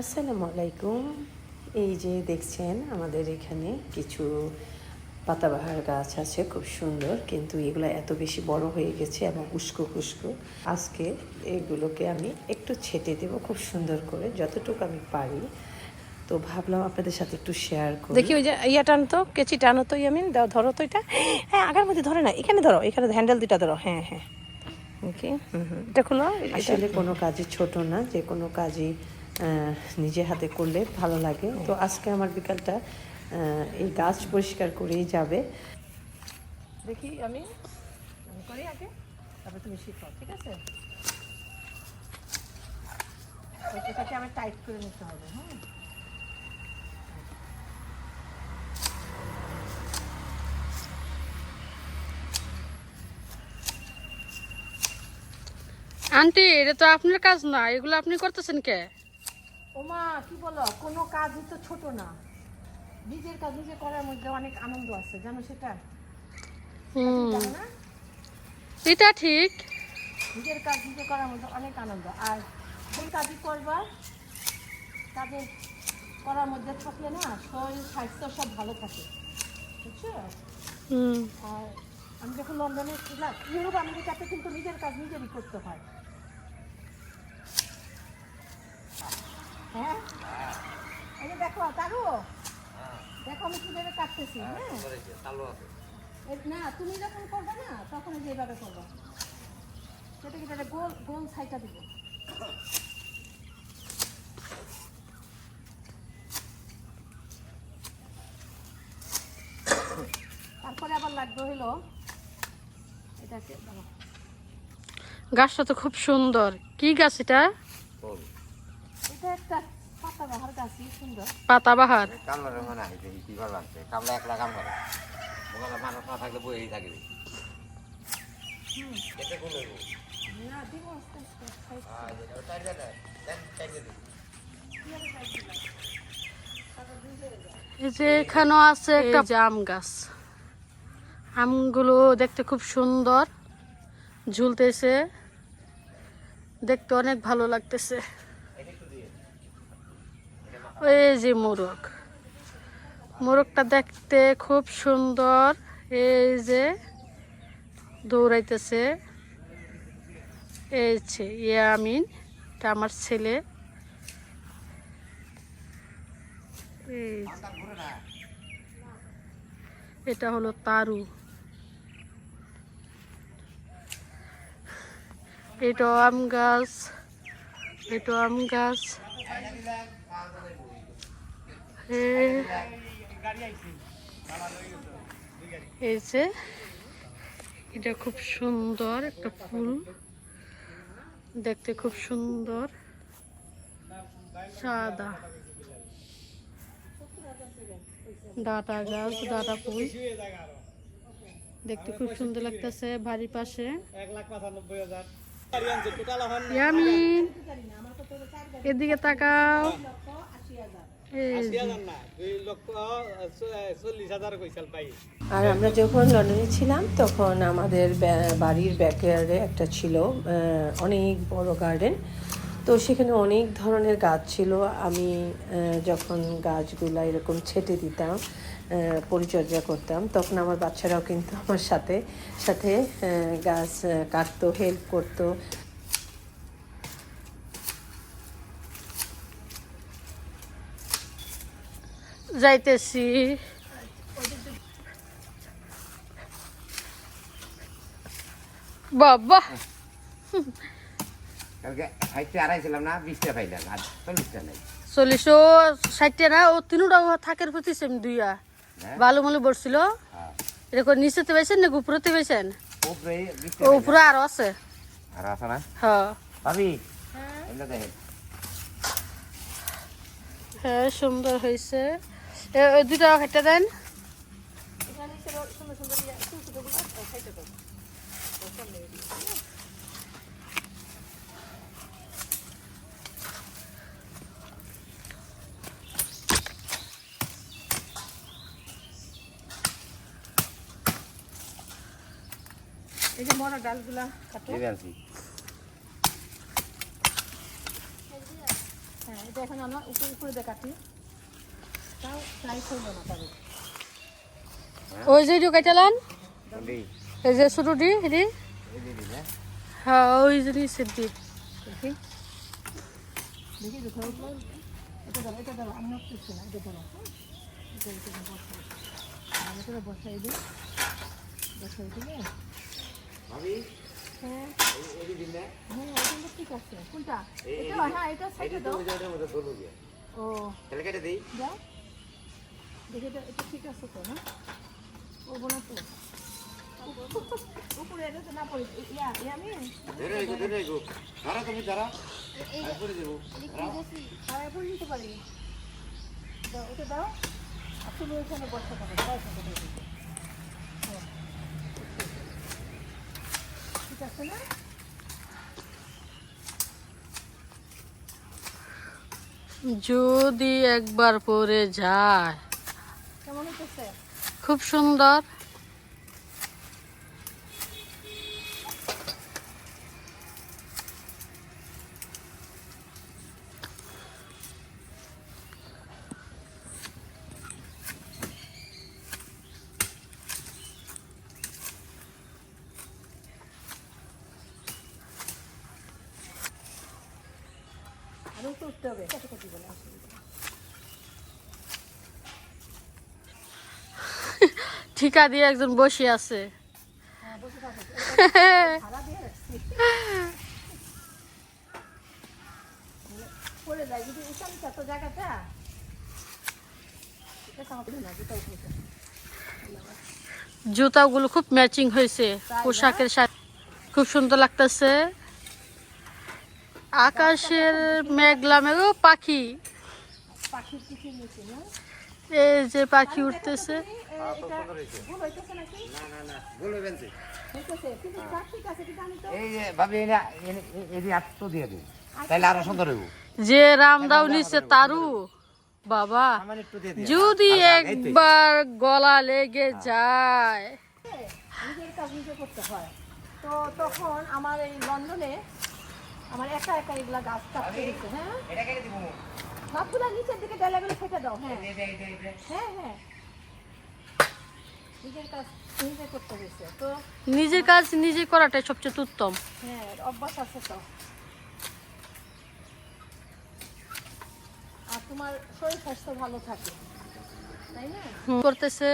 আসসালামু আলাইকুম। এই যে দেখছেন আমাদের এখানে কিছু পাতাবাহার গাছ আছে খুব সুন্দর কিন্তু এগুলো এত বেশি বড় হয়ে গেছে এবং উস্কো খুস্কো আজকে এগুলোকে আমি একটু ছেটে দেব খুব সুন্দর করে যতটুকু আমি পারি। তো ভাবলাম আপনাদের সাথে একটু শেয়ার করি। দেখি ওই যে ইয়া টানো তো কেচি টানো তো ইয়ামিন দাও ধরো তো এটা। হ্যাঁ আগার মধ্যে ধরে না এখানে ধরো এখানে হ্যান্ডেল দুটা ধরো। হ্যাঁ হ্যাঁ। ওকে হুম হুম। এটা খুলো আসলে কোনো কাজই ছোট না যে কোনো কাজই নিজে হাতে করলে ভালো লাগে। তো আজকে আমার বিকালটা এই গাছ পরিষ্কার করেই যাবে। দেখি আমি করি আগে, তারপর তুমি শিখো, ঠিক আছে? এটাকে টাইট করে নিতে হবে হ্যাঁ? আন্টি, এটা তো আপনার কাজ না, এগুলো আপনি করতেছেন কে? ওমা কি বলো? কোনো কাজই তো ছোট না। নিজের কাজ নিজে করার মধ্যে অনেক আনন্দ আছে জানো সেটা? হুম। এটা ঠিক নিজের কাজ নিজে করার মধ্যে অনেক আনন্দ। আর সেই কাজই করবা কাজে করার মধ্যে থাকলে না শরীর স্বাস্থ্য সব ভালো থাকে। বুঝছ? আর আমি যখন লন্ডনে ছিলাম ইউরোপ আমেরিকাতে কিন্তু নিজের কাজ নিজেরই করতে হয়। হ্যাঁ? এই যে দেখো তারু। দেখো আমি কীভাবে কাটতেছি হ্যাঁ না তুমি যখন করবে না তখন এই যে করব। সেটা কি তাহলে গোল গোল সাইটা দিব? তারপরে আবার লাগবে হইল এটাকে। গাছটা তো খুব সুন্দর। কি গাছ এটা? পাতাবাহার এই যে এখানেও আছে একটা জাম গাছ। আমগুলো দেখতে খুব সুন্দর ঝুলতেছে। দেখতে অনেক ভালো লাগতেছে। ওই যে মোরগ। মোরগটা দেখতে খুব সুন্দর। এই যে দৌড়াইতেছে। এই যে ইয়ামিন, এটা আমার ছেলে। এটা হলো তারু। এটা আম গাছ। এটা আম গাছ। এই যে, এটা খুব সুন্দর একটা ফুল। দেখতে খুব সুন্দর। সাদা। ডাটা গাছ, ডাটা ফুল। দেখতে খুব সুন্দর লাগতেছে বাড়ির পাশে। এদিকে তাকাও। এই। আর আমরা যখন লন্ডনে ছিলাম, তখন আমাদের বাড়ির ব্যাকয়ার্ডে একটা ছিল অনেক বড় গার্ডেন তো সেখানে অনেক ধরনের গাছ ছিল। আমি যখন গাছগুলো এরকম ছেটে দিতাম পরিচর্যা করতাম, তখন আমার বাচ্চারাও কিন্তু আমার সাথে সাথে গাছ কাটতো হেল্প করতো যাইতেছি বাবা কালকে হাইতে আড়াইছিলাম না বিশটা পাইলাম আর চল্লিশটা নাই। চল্লিশও ষাটটা না ও তিনটা থাকের প্রতি সেম দুইয়া। বালু মালু বসছিল হ্যাঁ। এরকম নিচেতে পাইছেন না উপরেতে পাইছেন? উপরে ও উপরে আরও আছে। আর আছে না? হ্যাঁ। ভাবি হ্যাঁ। সুন্দর হয়েছে দুটা একটা দেন। এই যে বড় ডালগুলা কাটো। হ্যাঁ এটা এখন আমরা উপরে উপরে দিয়ে কাটি তাও ট্রাই করব না তাদের ওই যে কাটালান কোনটি এই যে ছোটটি এটি এই দিদি না হ্যাঁ? ওই এটা এটা এটা হ্যাঁ? এটা এটা বসাই এটা দিই। বসাই দিলে? হ্যাঁ। হ্যাঁ এটা কোনটা? এটা হ্যাঁ এটা সাইডে দাও ও। তাহলে কেটে দিই। দাও দেখি এটা এটা ঠিক আছে তো না? ও বোনা তো। উপরে এটা তো না পড়ে ইয়া ইয়া আমি? ধরে রেখো ধরে রেখো। ধরো তুমি ধরো করে দেবো। খারাপ করে নিতে পারি। দাও এটা দাও। ওইখানে বসতে পারো। হ্যাঁ। ঠিক আছে না? যদি একবার পরে যায়। খুব সুন্দর আরও তো উঠতে হবে কত কত বলে অসুবিধা নেই। ঠিকা দিয়ে একজন বসে আছে। জুতাগুলো খুব ম্যাচিং হয়েছে, পোশাকের সাথে। খুব সুন্দর লাগতেছে। আকাশের মেঘলা মেঘ পাখি। এই যে পাখি উঠতেছে। যে ভাবি এই না এই যে আটশো দিয়ে দিই তাহলে আরও সুন্দর হইব। যে রামদাও নিচ্ছে তারু। বাবা যদি একবার গলা লেগে যায়। নিজের কাজ নিজে করতে হয়। তো তখন আমার এই লন্ডনে আমার একা একা এগুলা গাছ কাটতে দিচ্ছে হ্যাঁ? এটা কেটে দিব। গাছগুলা নিচের দিকে ডালাগুলো ফেটে দাও হ্যাঁ। হ্যাঁ হ্যাঁ। নিজের কাজ নিজে করতে হয়েছে তো নিজের কাজ নিজে করাটাই সবচেয়ে উত্তম। হ্যাঁ অভ্যাস আছে তো। আর তোমার শরীর স্বাস্থ্য ভালো থাকে তাই না? করতেছে।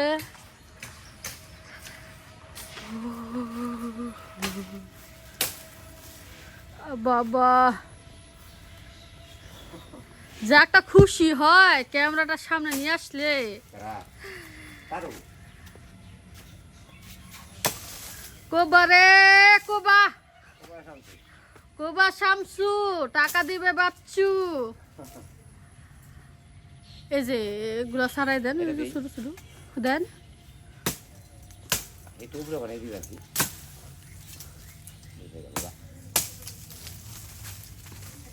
বাবা। যা একটা খুশি হয় ক্যামেরাটা সামনে নিয়ে আসলে। তারু কোবা। কোবা শামসু টাকা দিবে বাচ্চু। এই যে এগুলো সারাই দেন শুধু শুধু। দেন। বানাই আর কি। এই যে গেল, বাহ।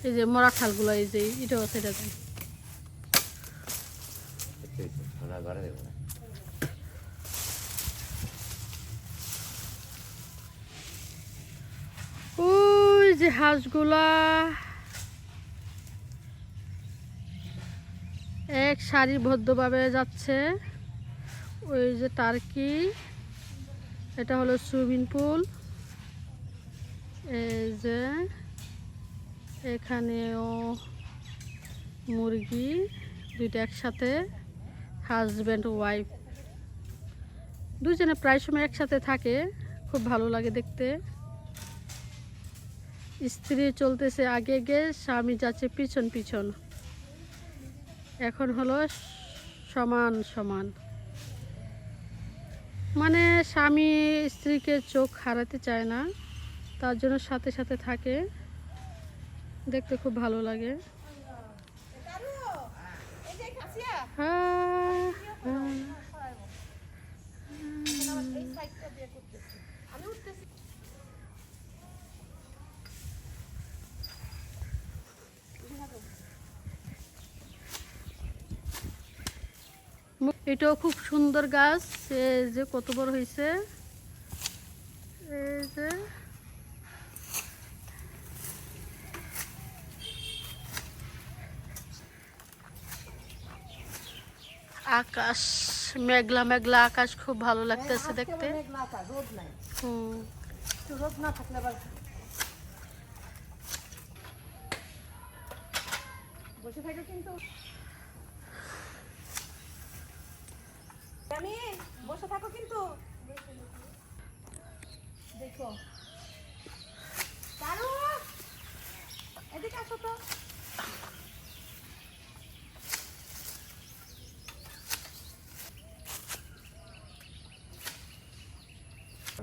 এই যে মরা খালগুলো এই যে এটাও সেটা দেন। ঘরে দেবো না ওই যে হাঁসগুলা এক সারিবদ্ধভাবে যাচ্ছে। ওই যে টার্কি, এটা হলো সুইমিং পুল। এই যে এখানেও মুরগি, দুইটা একসাথে, হাজব্যান্ড, ওয়াইফ। দুজনে প্রায় সময় একসাথে থাকে, খুব ভালো লাগে দেখতে। স্ত্রী চলতেছে আগে গে স্বামী যাচ্ছে পিছন পিছন। এখন হলো সমান সমান। মানে স্বামী স্ত্রীকে চোখ হারাতে চায় না তার জন্য সাথে সাথে থাকে। দেখতে খুব ভালো লাগে। হ্যাঁ, এটাও খুব সুন্দর গাছ। এই যে কত বড় হয়েছে। এই যে। আকাশ মেঘলা মেঘলা আকাশ খুব ভালো লাগতেছে দেখতে। হুম। থাকলে বসে থাকো কিন্তু।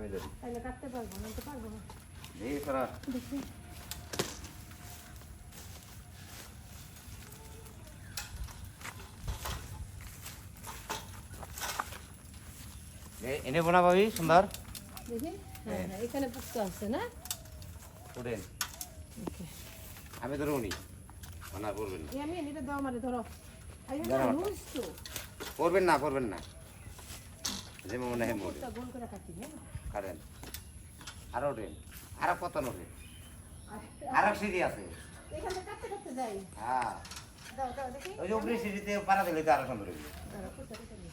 আমি ধরি তাহলে কাটতে পারব না তো পারব না। এই সারা দেখি। এনে বোনা পাবি সুন্দর? দেখি? হ্যাঁ হ্যাঁ। এখানে পুক্ত আছে না? উঠেন। আমি ধরবো নি। মানা করবেন না। আমি এনে দাও আমারে ধরো। ধরো। করবেন না করবেন না। যে মনে হয় মরে তা গোল করে কাটি হ্যাঁ কারেন আরও উঠেন আরও পতন উঠে আরও সিঁড়ি আছে হ্যাঁ। ওই যে উপরে সিঁড়িতে পাড়া দিলে তো আরও সুন্দর হইবে। দাঁড়াও, কোথায়, কোথায় নিয়ে?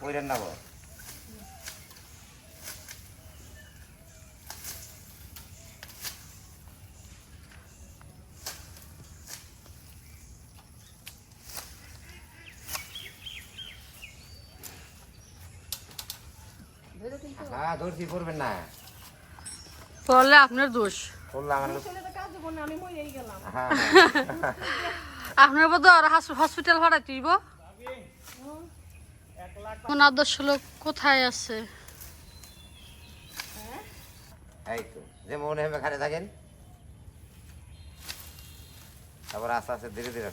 কইরেন না বল ধরে কিন্তু হ্যাঁ ধরছি করবেন না। পড়লে আপনার দোষ। গেলাম। হ্যাঁ আপনার বোধ হসপিটাল ভাড়া দিব কোন আদর্শ লোক কোথায় আছে? এই তো যে মনে হবে থাকেন। তারপর আস্তে আস্তে ধীরে ধীরে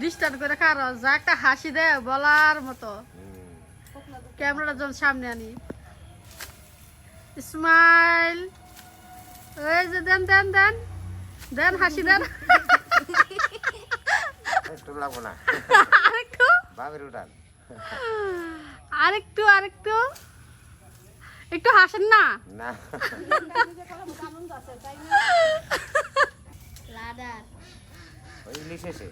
ডিস্টার্ব করে কারও যা একটা হাসি দেয় বলার মতো। ক্যামেরাটা যখন সামনে আনি। স্মাইল। ওই যে দেন দেন দেন। দেন হাসি দেন। একটু লাগবো না। আরেকটু? বাবের উঠান। আরেকটু আরেকটু। একটু হাসেন না? না। না লাদার ইংলিশ এসে?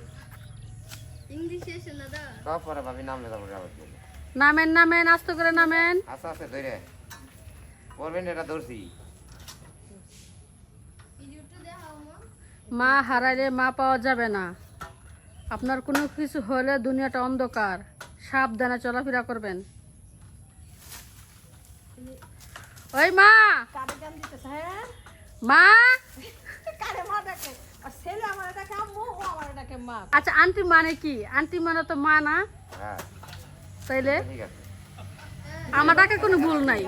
ইংলিশ এসে লাদা সব পরে ভাবি আবার। নামেন নামেন আস্তে করে নামেন। আস্তে আস্তে ধরে। করবেন এটা ধরছি। মা মা হারাইলে মা পাওয়া যাবে না। আপনার কোনো কিছু হলে দুনিয়াটা অন্ধকার। সাবধানে চলাফেরা করবেন। ওই মা! কারে গান দিতেছে হ্যাঁ মা কারে মা ডাকে আর ছেলে আমার ডাকে আম্মু ও আমার মা! আচ্ছা আন্টি মানে কি? আন্টি মানে তো মা না? হ্যাঁ। তাইলে আমার ডাকে কোনো ভুল নাই।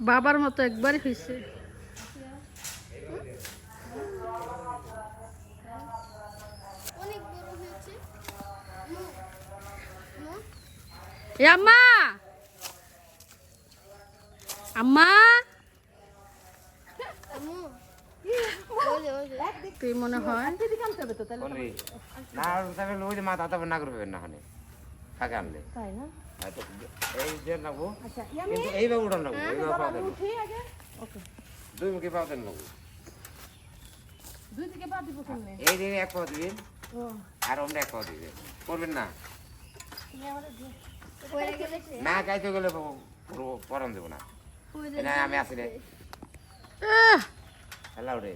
বাবার মতো একবারই হয়েছে অনেক বড় হয়েছে এ আম্মা তুই মনে হয়? না হলে এই আচ্ছা দেন মুখে দেন দিব এই দিকে এক আর অন্য এক পাও দিবেন করবেন না না গাইতে গেলে পরম দেবো না। না আমি আসি রে। হ্যালো রে।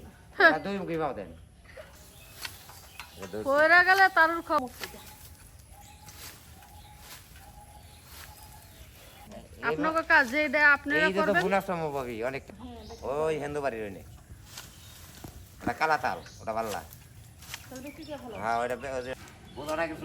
দুই মুখে পাও দেন। এই গেলে তারুর খবর আপনাকে কাজ যে দেয় আপনারা এই তো করবেন? ভাবি অনেক ওই হিন্দু বাড়ির ওই ওটা কালা তাল ওটা পাল্লা। হ্যাঁ ওইটা বে- ওই না কিছু।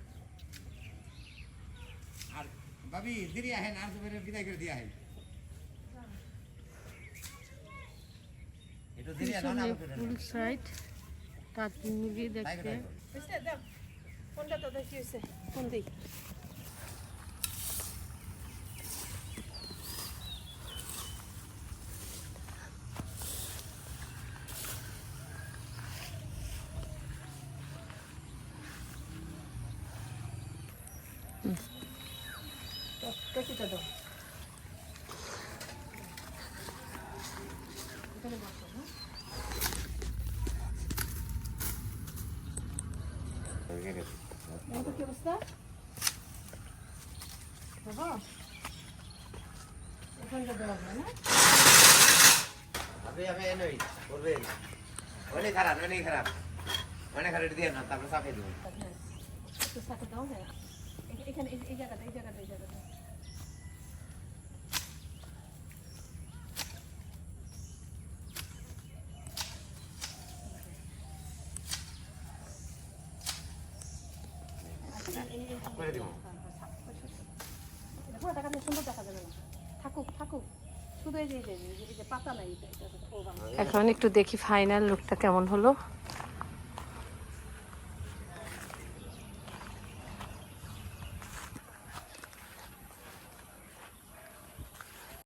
আর ভাবি দেরি আহেন আর তোমার বিদায় করে দিয়ে আহেন একটু দেরি আহেন না পিছনে ফুল সাইড তার মুরগি দেখতে বুঝলে দেখ কোনটা তোদের কি তো দাও। এটা কি অবস্থা? বাবা। এখানটা দেওয়া যায় না? আপনি আপনি এনই করবেন অনেক খারাপ অনেক খারাপ। অনেক খারাপ দিয়ে না তারপর চাপিয়ে দেবো। হ্যাঁ একটু সাথে দাও হ্যাঁ। এখানে এই জায়গাটা এই জায়গাটা এই জায়গাটা। সুন্দর দেখা যাবে না থাকুক থাকুক এখন একটু দেখি ফাইনাল লুকটা কেমন হলো